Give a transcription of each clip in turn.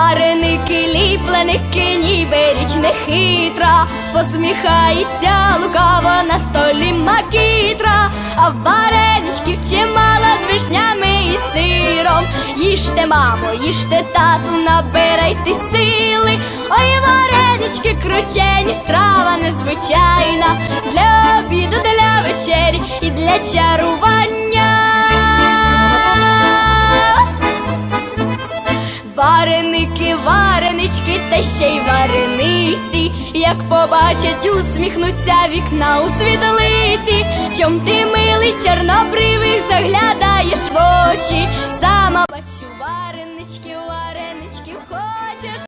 Вареники, ліпленики, ніби річ не хитра, посміхається лукаво на столі макітра, а вареничків чимало з вишнями і сиром. Їжте, мамо, їжте тату, набирайте сили. Ой, варенички кручені, страва незвичайна для обіду, для вечері і для чарування. Варенички, та ще й варениці, як побачать, усміхнуться вікна у світлиці. Чом ти милий чорнобривих заглядаєш в очі? Сама бачу варенички, вареничків хочеш.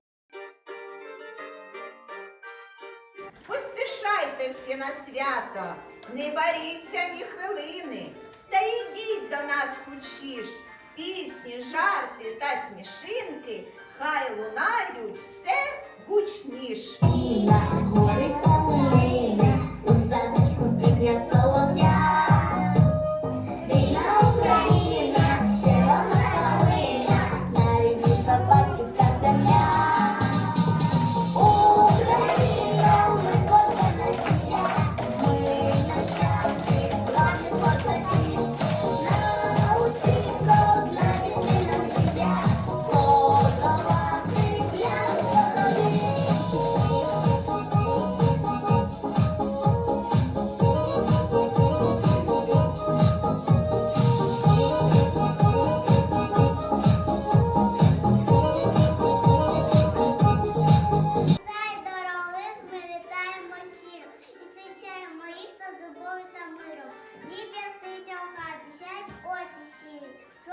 Поспішайте всі на свято, не боріться ні хвилини, та йдіть. Пісні, жарти та смішинки, хай лунають все гучніш. І на горі калини, у садочку пісня солов'я.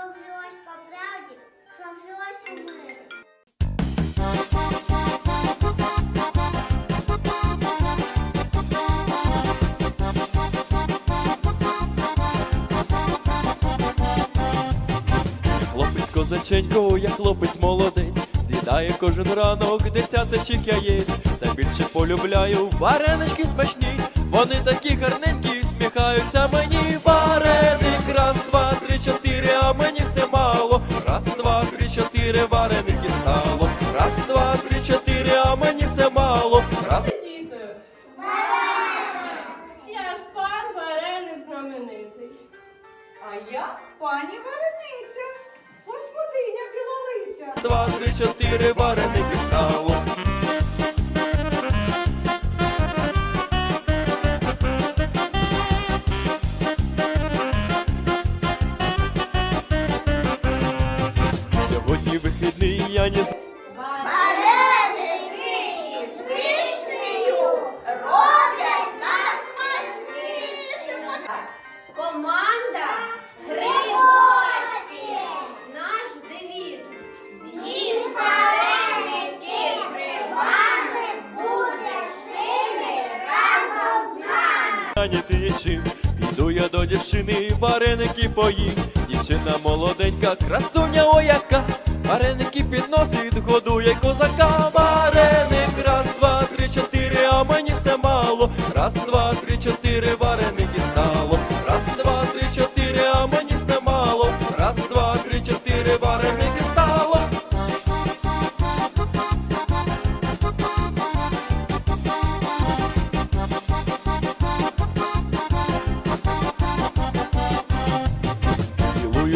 Щирі, щоб жилось по правді, щоб жилось у мирі. Хлопець козаченько, я хлопець молодець, з'їдає кожен ранок десяточок яєць, та більше полюбляю варенички смачні, вони такі гарненькі, сміхаються мені. Вареник, раз, чотири, вареники стало. Раз, два, три, чотири, а мені все мало. Раз. Я ж пан вареник знаменитий. А я пані Варениця, господиня білолиця. два, три, чотири, вареники стало. Вихідний я не с- Вареники із вишнею роблять нас смачнішими. Команда Грибочки! Наш девіз З'їж вареники з грибами, будеш сильний разом з нами! зайняти нічим. Піду я до дівчини, вареники поїм. Дівчина молоденька, красуня о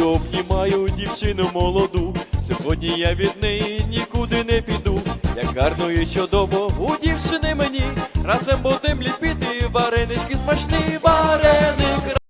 обнімаю дівчину молоду. Сьогодні я від неї нікуди не піду. Як гарно і чудово у дівчини мені. Разом будем ліпити варенички смачні вареник.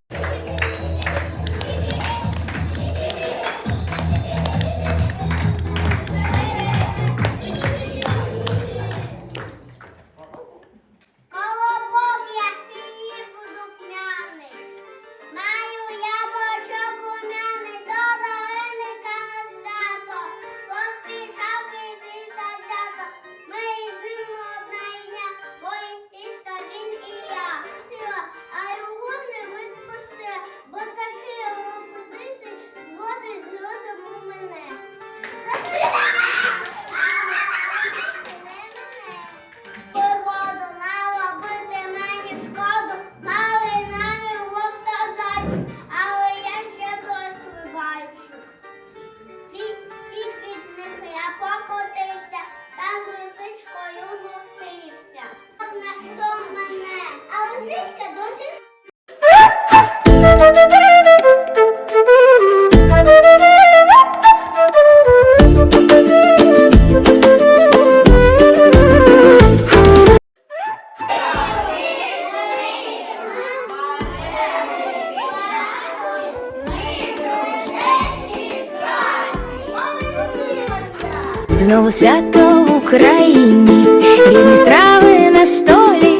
Знову свято в Україні, різні страви на столі,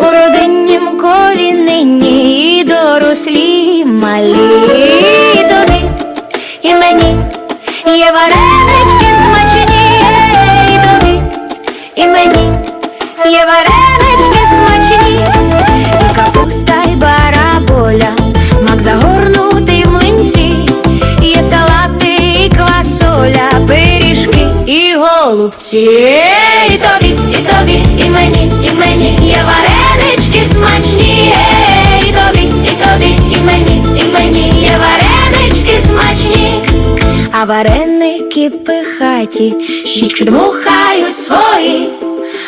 у родиннім колі нині і дорослі і малі. Тобі і мені є варенички смачні, і тобі і мені є варенички голубці. І тобі, і тобі, і мені, і мені є варенички смачні, і тобі, і тобі, і мені, і мені є варенички смачні. А вареники пихаті, щічки дмухають свої.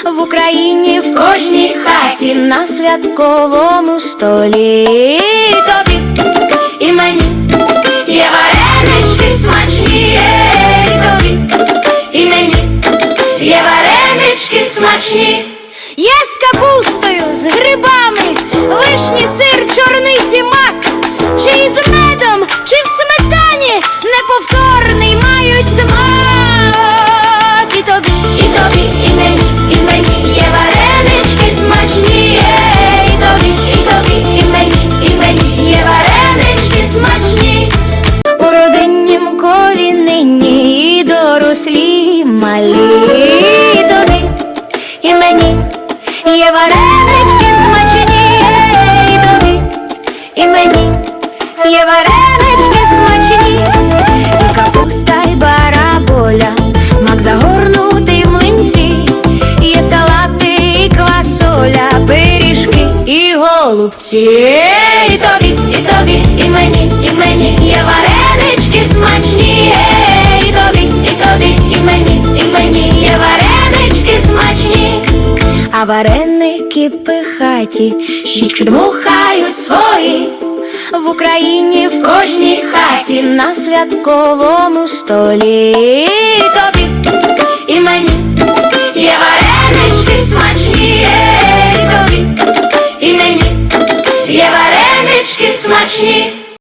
В Україні в кожній хаті на святковому столі. І тобі смачні. Є з капустою, з грибами, вишні, сир, чорниці, мак, чи із є варенички смачні, і капуста, і бараболя, мак загорнутий в млинці, є салати, і квасоля, пиріжки і голубці. І тобі, і тобі, і мені, і мені є варенички смачні, і тобі, і тобі, і мені, і мені є варенички смачні. А вареники пихаті, щічки дмухають свої. В Україні в кожній хаті на святковому столі. Тобі і мені є варенички смачні, тобі і мені є варенички смачні.